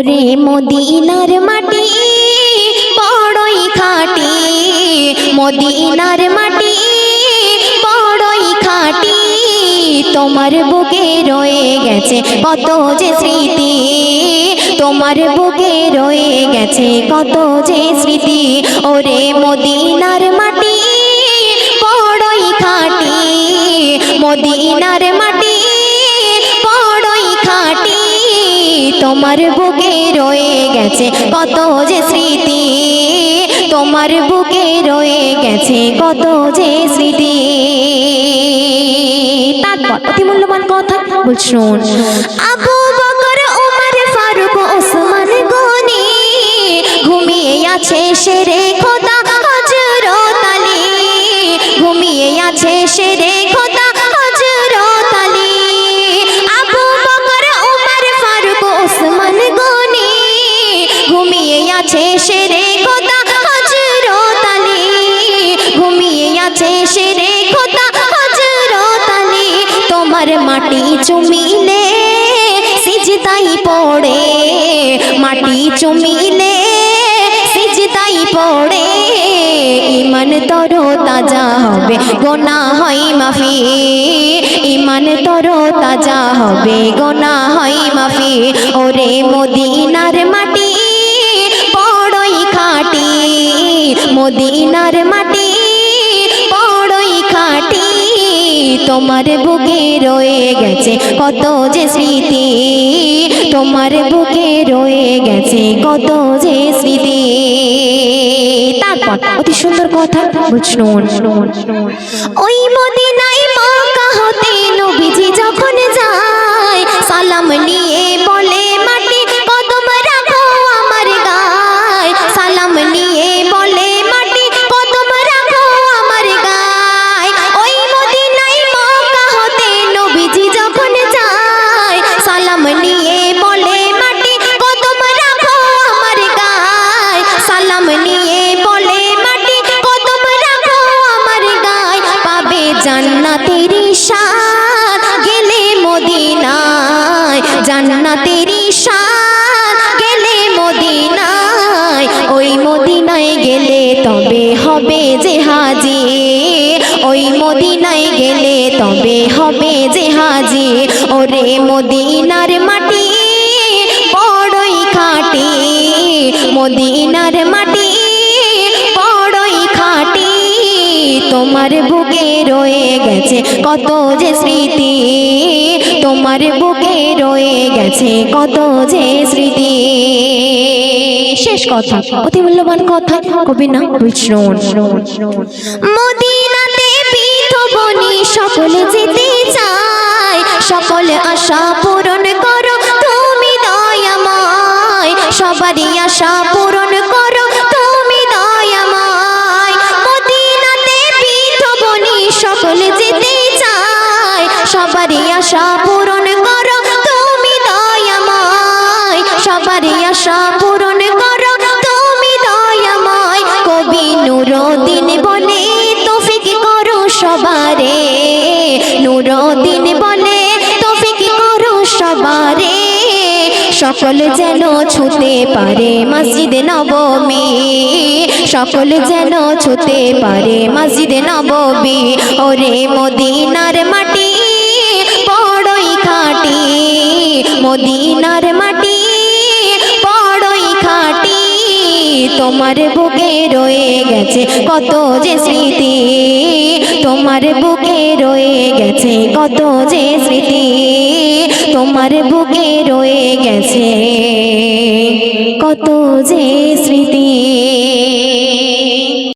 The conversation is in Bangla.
ওরে মদিনার মাটি, বড়ই খাটি। মদিনার মাটি, বড়ই খাটি। তোমার বুকে রয়ে গেছে কত যে স্মৃতি। তোমার বুকে রয়ে গেছে কত যে স্মৃতি। ওরে মদিনার মাটি, বড়ই খাটি। মদিনার তোমার বুকে রয়ে গেছে কত যে স্মৃতি, তোমার বুকে রয়ে গেছে কত যে স্মৃতি। তারপর অতি মূল্যবান কথা, বল শোন। আবু বকর ওমর ফারুক, ওসমান গনি, ঘুমিয়ে আছে শেরে খোদা চুমিলে সিজদাই পড়ে, মাটি চুমিলে সিজদাই পড়ে। ইমান তর তাজা হবে গোনা হয় মাফি। ইমান তর তাজা হবে গোনা হয় মাফি। ওরে মদিনার মাটি বড়ই খাটি। মদিনার মাটি তোমার বুকে রয়ে গেছে কত যে স্মৃতি। তোমার বুকে রয়ে গেছে কত যে স্মৃতি। তারপর অতি সুন্দর কথা শুনুন ওই মদিনায় জান্নাতের স্বাদ গেলে মদিনায়, জান্নাতের স্বাদ গেলে মদিনায়, ওই মদিনায় গেলে তবে হবে যে হাজি, ওই মদিনায় গেলে তবে হবে যে হাজি, ওরে মদিনার মাটি বড়ই খাটি, মদিনার মাটি তোমার বুকে রয়ে গেছে কত যে স্মৃতি, তোমার বুকে রয়ে গেছে কত যে স্মৃতি। শেষ কথা, অতি মূল্যবান কথা, কবি না বিধবনি সকলে যেতে চায়, সকলে আশা পূরণ করো তুমি দয়াময়। সবারই আশা পূরণ সবারই আশা পূরণ করো, তুমি দয়াময়। সবারই আশা পূরণ করো, তুমি দয়াময়। কবি নুরদিন বলে, তৌফিক করো সবারে। নুরদিন বলে, তৌফিক করো সবারে। সকল যেন ছুতে পারে মসজিদ নবমী। সকল যেন ছুতে পারে মসজিদ নবমী। ওরে মদিনার মাটি মদিনার মাটি, বড়ই খাটি। তোমার বুকে রয়ে গেছে কত যে স্মৃতি। তোমার বুকে রয়ে গেছে কত যে স্মৃতি। তোমার বুকে রয়ে গেছে কত যে স্মৃতি।